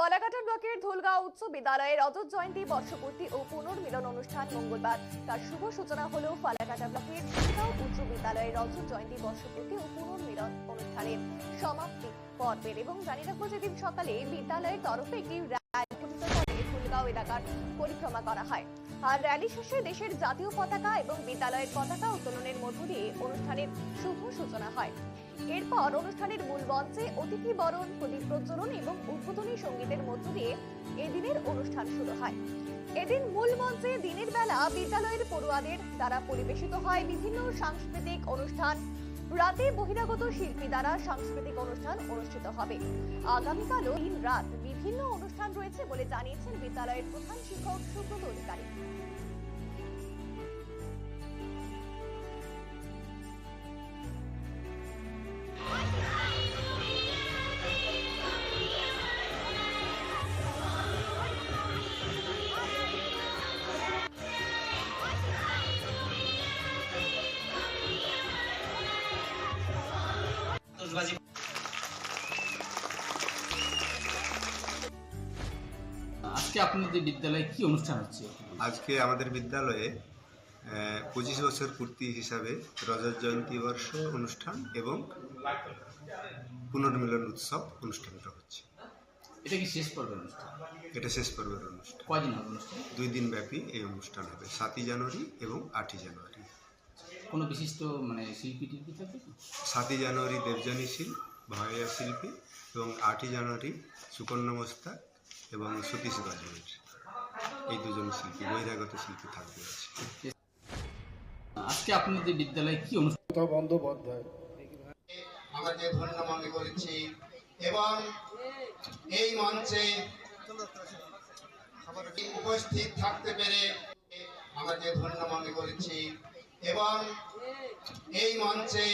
ফলাকাটা ব্লকের ধুলগাঁও উচ্চ বিদ্যালয়ের রজত জয়ন্তী বর্ষপূর্তি ও পুনর্মিলন অনুষ্ঠান মঙ্গলবার। তার শুভ সূচনা হল ফালাকাটা ব্লকের ধুলগাঁও উচ্চ বিদ্যালয়ের রজত জয়ন্তী বর্ষপূর্তি ও পুনর্মিলন অনুষ্ঠানের সমাপ্তি পর্বের। এবং জানিয়ে রাখব যেদিন সকালে বিদ্যালয়ের তরফে একটি র্যালি ধুলগাঁও এলাকার পরিক্রমা করা হয়। আর র্যালি শেষে দেশের জাতীয় পতাকা এবং বিদ্যালয়ের পতাকা উত্তোলনের মধ্য দিয়ে অনুষ্ঠানের শুভ সূচনা হয়। এরপর অনুষ্ঠানের মূল মঞ্চে অতিথি বরণ, প্রদীপ প্রজ্বলন এবং উদ্বোধনী সঙ্গীতের মধ্য দিয়ে এদিনের অনুষ্ঠান শুরু হয়। এদিন মূল মঞ্চে দিনের বেলা বিদ্যালয়ের পড়ুয়াদের দ্বারা পরিবেশিত হয় বিভিন্ন সাংস্কৃতিক অনুষ্ঠান। রাতে বহিরাগত শিল্পী দ্বারা সাংস্কৃতিক অনুষ্ঠান অনুষ্ঠিত হবে। আগামীকালও দিন রাত বিভিন্ন অনুষ্ঠান রয়েছে বলে জানিয়েছেন বিদ্যালয়ের প্রধান শিক্ষক সুব্রত অধিকারী। আতশবাজি আজকে আপনাদের বিদ্যালয়ে কি অনুষ্ঠান হচ্ছে? আজকে আমাদের বিদ্যালয়ে পঁচিশ বছর পূর্তি হিসাবে রজত জয়ন্তী বর্ষ অনুষ্ঠান এবং পুনর্মিলন উৎসব অনুষ্ঠানটা হচ্ছে। এটা কি শেষ পর্বের অনুষ্ঠান? এটা শেষ পর্বের অনুষ্ঠান। কয়দিন হবে অনুষ্ঠান? দুই দিন ব্যাপী এই অনুষ্ঠান হবে সাতই জানুয়ারি এবং আটই জানুয়ারি। কোনো বিশিষ্ট মানে শিল্পী টিল্পী থাকবে সাতই জানুয়ারি দেবযানী শীল ভাইয়া শিল্পী এবং আটই জানুয়ারি সুকন্যা মোস্তাক এবং সতীশ গজমের এই দুজন শিল্পী বহিরাগত শিল্পী থাকবে আছে আজকে আপনাদের বিদ্যালয়ে কি অনুষ্ঠান? বন্দ্যোপাধ্যায়। আমাকে ধন্য মনে করেছি এবং এই মঞ্চে উপস্থিত থাকতে পেরে আমাকে ধন্য মনে করেছি এবং এই মঞ্চে